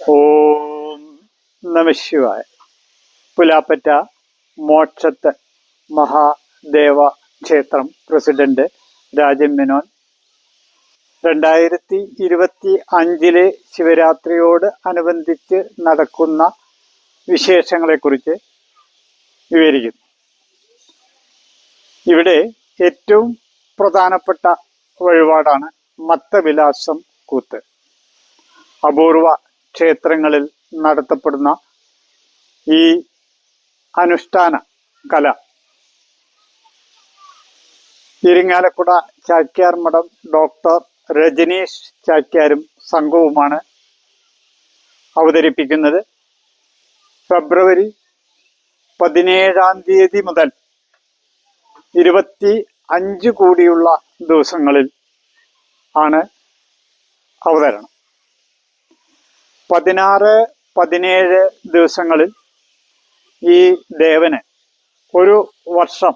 ഓം നമശിവായ പുലാപ്പറ്റ മോക്ഷത്ത് മഹാദേവ ക്ഷേത്രം പ്രസിഡന്റ് രാജൻ മേനോൻ. രണ്ടായിരത്തി ഇരുപത്തി അഞ്ചിലെ ശിവരാത്രിയോട് അനുബന്ധിച്ച് നടക്കുന്ന വിശേഷങ്ങളെക്കുറിച്ച് വിവരിക്കുന്നു. ഇവിടെ ഏറ്റവും പ്രധാനപ്പെട്ട വഴിപാടാണ് മത്തവിലാസം കൂത്ത്. അപൂർവ ക്ഷേത്രങ്ങളിൽ നടത്തപ്പെടുന്ന ഈ അനുഷ്ഠാന കല. ഇരിങ്ങാലക്കുട ചാക്യാർ മഠം ഡോക്ടർ രജനീഷ് ചാക്യാരും സംഘവുമാണ് അവതരിപ്പിക്കുന്നത്. ഫെബ്രുവരി പതിനേഴാം തീയതി മുതൽ ഇരുപത്തി അഞ്ച് കൂടിയുള്ള ദിവസങ്ങളിൽ ആണ് അവതരണം. പതിനാറ് പതിനേഴ് ദിവസങ്ങളിൽ ഈ ദേവന് ഒരു വർഷം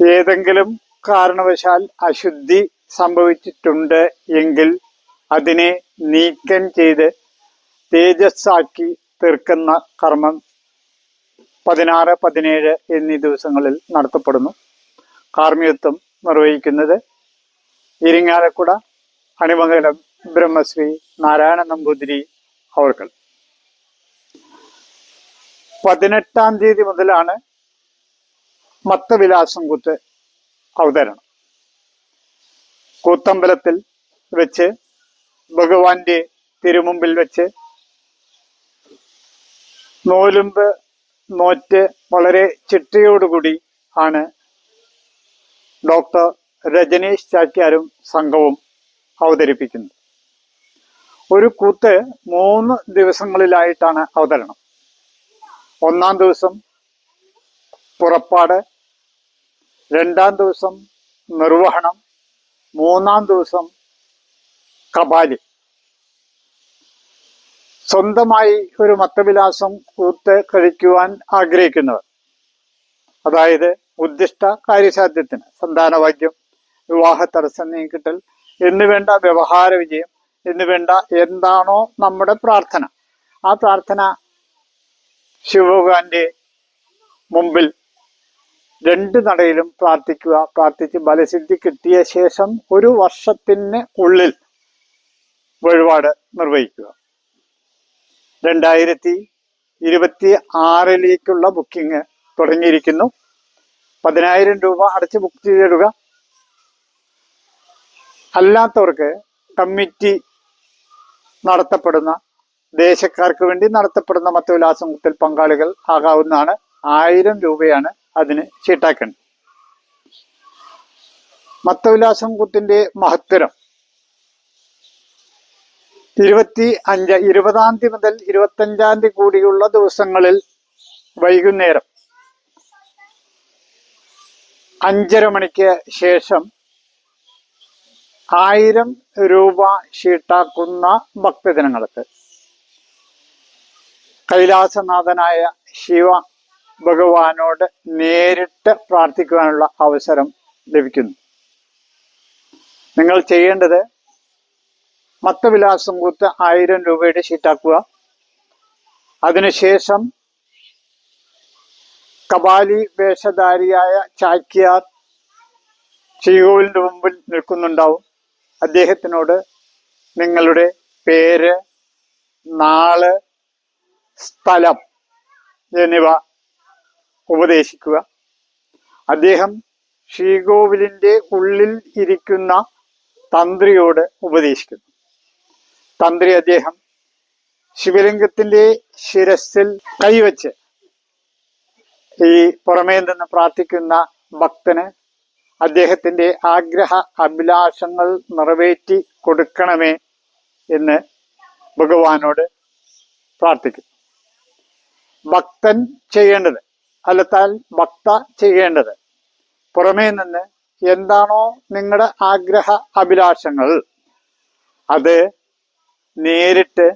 ഏതെങ്കിലും കാരണവശാൽ അശുദ്ധി സംഭവിച്ചിട്ടുണ്ട് എങ്കിൽ അതിനെ നീക്കം ചെയ്ത് തേജസ്സാക്കി തീർക്കുന്ന കർമ്മം പതിനാറ് പതിനേഴ് എന്നീ ദിവസങ്ങളിൽ നടത്തപ്പെടുന്നു. കാർമ്മികത്വം നിർവഹിക്കുന്നത് ഇരിങ്ങാലക്കുട അണിമംഗലം ബ്രഹ്മശ്രീ നാരായണ നമ്പൂതിരി അവർകൾ പതിനെട്ടാം തീയതി മുതലാണ് മത്തവിലാസം കൂത്ത് അവതരണം. കൂത്തമ്പലത്തിൽ വെച്ച് ഭഗവാന്റെ തിരുമുമ്പിൽ വെച്ച് നോലുമ്പ് നോറ്റ് വളരെ ചിട്ടയോടുകൂടി ആണ് ഡോക്ടർ രജനീഷ് ചാക്യാരും സംഘവും അവതരിപ്പിക്കുന്നത്. ഒരു കൂത്ത് മൂന്ന് ദിവസങ്ങളിലായിട്ടാണ് അവതരണം. ഒന്നാം ദിവസം പുറപ്പാട് രണ്ടാം ദിവസം നിർവഹണം മൂന്നാം ദിവസം കപാലി. സ്വന്തമായി ഒരു മത്തവിലാസം കൂത്ത് കഴിക്കുവാൻ ആഗ്രഹിക്കുന്നവർ അതായത് ഉദ്ദിഷ്ട കാര്യസാധ്യത്തിന് സന്താനവാക്യം വിവാഹ തടസ്സം നീക്കിട്ടൽ എന്നുവേണ്ട വ്യവഹാര വിജയം എന്ന് വേണ്ട എന്താണോ നമ്മുടെ പ്രാർത്ഥന. ആ പ്രാർത്ഥന ശിവഭഗവാന്റെ മുമ്പിൽ രണ്ട് നടയിലും പ്രാർത്ഥിക്കുക. പ്രാർത്ഥിച്ച് ബലസിദ്ധി കിട്ടിയ ശേഷം ഒരു വർഷത്തിന് ഉള്ളിൽ വഴിപാട് നിർവഹിക്കുക. രണ്ടായിരത്തി ഇരുപത്തി ആറിലേക്കുള്ള ബുക്കിംഗ് തുടങ്ങിയിരിക്കുന്നു. പതിനായിരം രൂപ അടച്ച് ബുക്ക് ചെയ്തിടുക. അല്ലാത്തവർക്ക് കമ്മിറ്റി നടത്തപ്പെടുന്ന ദേശക്കാർക്ക് വേണ്ടി നടത്തപ്പെടുന്ന മത്തവിലാസം കുത്തൽ പങ്കാളികൾ ആകാവുന്നതാണ്. ആയിരം രൂപയാണ് അതിന് ചീട്ടാക്കേണ്ടത് മത്തവിലാസം കുത്തിന്റെ മഹത്തരം. ഇരുപത്തി അഞ്ച് ഇരുപതാം തീയതി മുതൽ ഇരുപത്തി അഞ്ചാം തീയതി കൂടിയുള്ള ദിവസങ്ങളിൽ വൈകുന്നേരം അഞ്ചര മണിക്ക് ശേഷം ആയിരം രൂപ ഷീട്ടാക്കുന്ന ഭക്തജനങ്ങൾക്ക്. കൈലാസനാഥനായ ശിവ ഭഗവാനോട് നേരിട്ട് പ്രാർത്ഥിക്കുവാനുള്ള അവസരം ലഭിക്കുന്നു. നിങ്ങൾ ചെയ്യേണ്ടത് മത്തവിലാസം കൂത്ത് ആയിരം രൂപയുടെ ഷീട്ടാക്കുക അതിനുശേഷം കപാലി വേഷധാരിയായ ചാക്യാർ ശ്രീകോവിലിന്റെ മുമ്പിൽ നിൽക്കുന്നുണ്ടാവും. അദ്ദേഹത്തിനോട് നിങ്ങളുടെ പേര് നാൾ സ്ഥലം എന്നിവ ഉപദേശിക്കുക. അദ്ദേഹം ശ്രീകോവിലിന്റെ ഉള്ളിൽ ഇരിക്കുന്ന തന്ത്രിയോട് ഉപദേശിക്കുന്നു. തന്ത്രി അദ്ദേഹം ശിവലിംഗത്തിന്റെ ശിരസിൽ കൈവച്ച് ഈ പുറമേ നിന്ന് പ്രാർത്ഥിക്കുന്ന ഭക്തന് അദ്ദേഹത്തിന്റെ ആഗ്രഹ അഭിലാഷങ്ങൾ നിറവേറ്റി കൊടുക്കണമേ എന്ന് ഭഗവാനോട് പ്രാർത്ഥിക്കും. ഭക്തൻ ചെയ്യേണ്ടത് അല്ലത്താൽ ഭക്ത ചെയ്യേണ്ടത് പുറമേ നിന്ന് എന്താണോ നിങ്ങളുടെ ആഗ്രഹ അഭിലാഷങ്ങൾ അത് നേരിട്ട്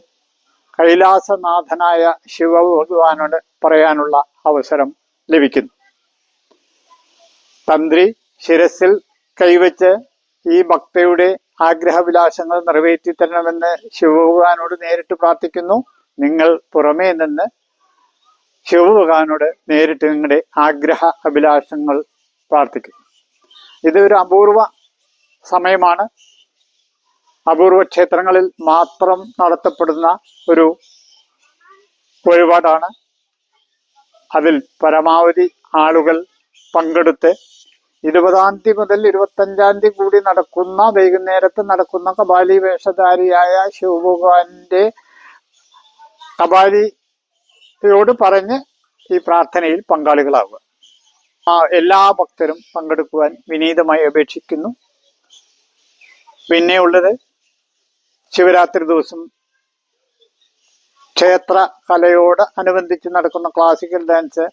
കൈലാസനാഥനായ ശിവഭഗവാനോട് പറയാനുള്ള അവസരം ലഭിക്കുന്നു. തന്ത്രി ശിരസിൽ കൈവച്ച് ഈ ഭക്തയുടെ ആഗ്രഹവിലാസങ്ങൾ നിറവേറ്റി തരണമെന്ന് ശിവഭഗവാനോട് നേരിട്ട് പ്രാർത്ഥിക്കുന്നു. നിങ്ങൾ പുറമേ നിന്ന് ശിവഭഗവാനോട് നേരിട്ട് നിങ്ങളുടെ ആഗ്രഹ അഭിലാഷങ്ങൾ പ്രാർത്ഥിക്കും. ഇത് ഒരു അപൂർവ സമയമാണ്. അപൂർവ ക്ഷേത്രങ്ങളിൽ മാത്രം നടത്തപ്പെടുന്ന ഒരു വഴിപാടാണ്. അതിൽ പരമാവധി ആളുകൾ പങ്കെടുത്ത് ഇരുപതാം തീയതി മുതൽ ഇരുപത്തഞ്ചാം തീയതി കൂടി നടക്കുന്ന വൈകുന്നേരത്ത് നടക്കുന്ന കപാലി വേഷധാരിയായ ശിവഭഗവാന്റെ കപാലിയോട് പറഞ്ഞ് ഈ പ്രാർത്ഥനയിൽ പങ്കാളികളാവുക. എല്ലാ ഭക്തരും പങ്കെടുക്കുവാൻ വിനീതമായി അപേക്ഷിക്കുന്നു. പിന്നെയുള്ളത് ശിവരാത്രി ദിവസം ക്ഷേത്ര കലയോട് അനുബന്ധിച്ച് നടക്കുന്ന ക്ലാസിക്കൽ ഡാൻസ്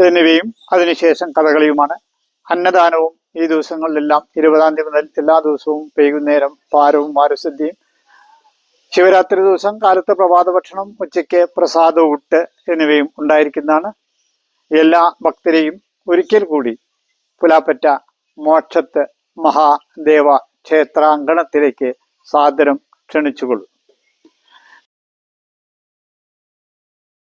എന്നിവയും അതിനുശേഷം കഥകളിയുമാണ്. അന്നദാനവും ഈ ദിവസങ്ങളിലെല്ലാം ഇരുപതാം തീയതി മുതൽ എല്ലാ ദിവസവും വൈകുന്നേരം പാരവും വാരസദ്യയും ശിവരാത്രി ദിവസം കാലത്ത് പ്രഭാത ഭക്ഷണം ഉച്ചയ്ക്ക് പ്രസാദ ഊട്ട് എന്നിവയും ഉണ്ടായിരിക്കുന്നതാണ്. എല്ലാ ഭക്തരെയും ഒരിക്കൽ കൂടി പുലാപ്പറ്റ മോക്ഷത്ത് മഹാദേവ ക്ഷേത്രാങ്കണത്തിലേക്ക് സാദരം ക്ഷണിച്ചുകൊള്ളും.